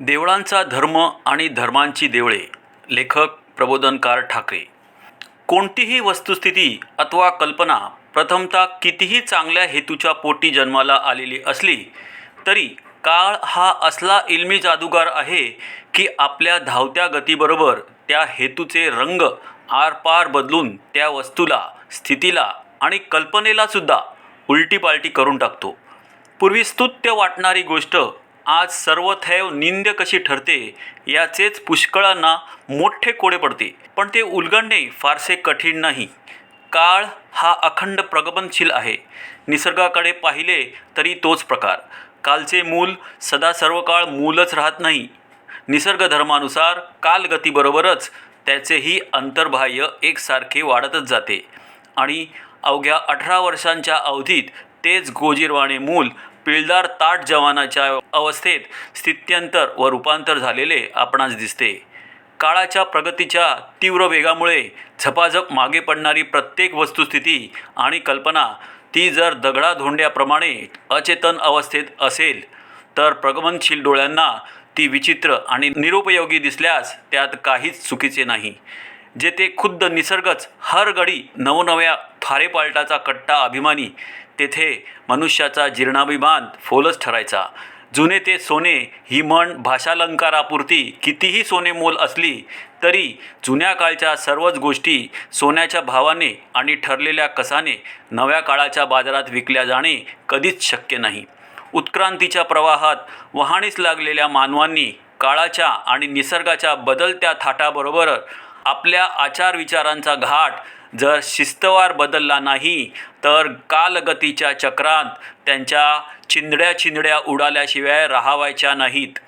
देवळांचा धर्म आणि धर्मांची देवळे. लेखक प्रबोधनकार ठाकरे. कोणतीही वस्तुस्थिती अथवा कल्पना प्रथमतः कितीही चांगल्या हेतूच्या पोटी जन्माला आलेली असली तरी काळ हा असला इल्मी जादूगार आहे की आपल्या धावत्या गतीबरोबर त्या हेतूचे रंग आरपार बदलून त्या वस्तूला स्थितीला आणि कल्पनेलासुद्धा उलटीपालटी करून टाकतो. पूर्वी स्तुत्य वाटणारी गोष्ट आज सर्वथैव निंद्य कशी ठरते याचेच पुष्कळांना मोठे कोडे पडते. पण ते उलगडणे फारसे कठीण नाही. काळ हा अखंड प्रगमनशील आहे. निसर्गाकडे पाहिले तरी तोच प्रकार. कालचे मूल सदा सर्व काळ मूलच राहत नाही. निसर्गधर्मानुसार कालगतीबरोबरच त्याचेही अंतर्बाह्य एकसारखे वाढतच जाते. आणि अवघ्या अठरा वर्षांच्या अवधीत तेच गोजीरवाणे मूल पिळदार ताट जवानाच्या अवस्थेत स्थित्यंतर व रूपांतर झालेले आपणास दिसते. काळाच्या प्रगतीच्या तीव्र वेगामुळे झपाझप मागे पडणारी प्रत्येक वस्तुस्थिती आणि कल्पना ती जर दगडाधोंड्याप्रमाणे अचेतन अवस्थेत असेल तर प्रगमनशील डोळ्यांना ती विचित्र आणि निरुपयोगी दिसल्यास त्यात काहीच चुकीचे नाही. जेथे खुद्द निसर्गच हर घडी नवनव्या थारेपालटाचा कट्टा अभिमानी तेथे मनुष्याचा जीर्णाभिमान फोलच ठरायचा. जुने ते सोने ही म्हण भाषालंकारापुरती कितीही सोने मोल असली तरी जुन्या काळच्या सर्वच गोष्टी सोन्याच्या भावाने आणि ठरलेल्या कसाने नव्या काळाच्या बाजारात विकल्या जाणे कधीच शक्य नाही. उत्क्रांतीच्या प्रवाहात वहाणीस लागलेल्या मानवांनी काळाच्या आणि निसर्गाच्या बदलत्या थाटाबरोबर आपल्या आचारविचारांचा घाट जर शिस्तवार बदलला नाही तर कालगतीच्या चक्रांत त्यांच्या चिंधड्या चिंधड्या उडाल्याशिवाय राहावायच्या नाहीत.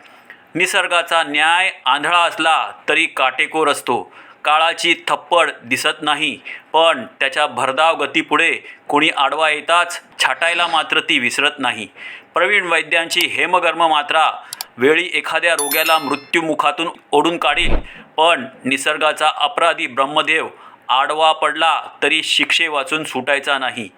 निसर्गाचा न्याय आंधळा असला तरी काटेकोर असतो. काळाची थप्पड दिसत नाही पण त्याच्या भरधाव गतीपुढे कोणी आडवा येताच छाटायला मात्र ती विसरत नाही. प्रवीण वैद्यांची हेमगर्म मात्रा वेळी एखाद्या रोग्याला मृत्यूमुखातून ओढून काढील. पण निसर्गाचा अपराधी ब्रह्मदेव आडवा पडला तरी शिक्षे वाचून सुटायचा नाही.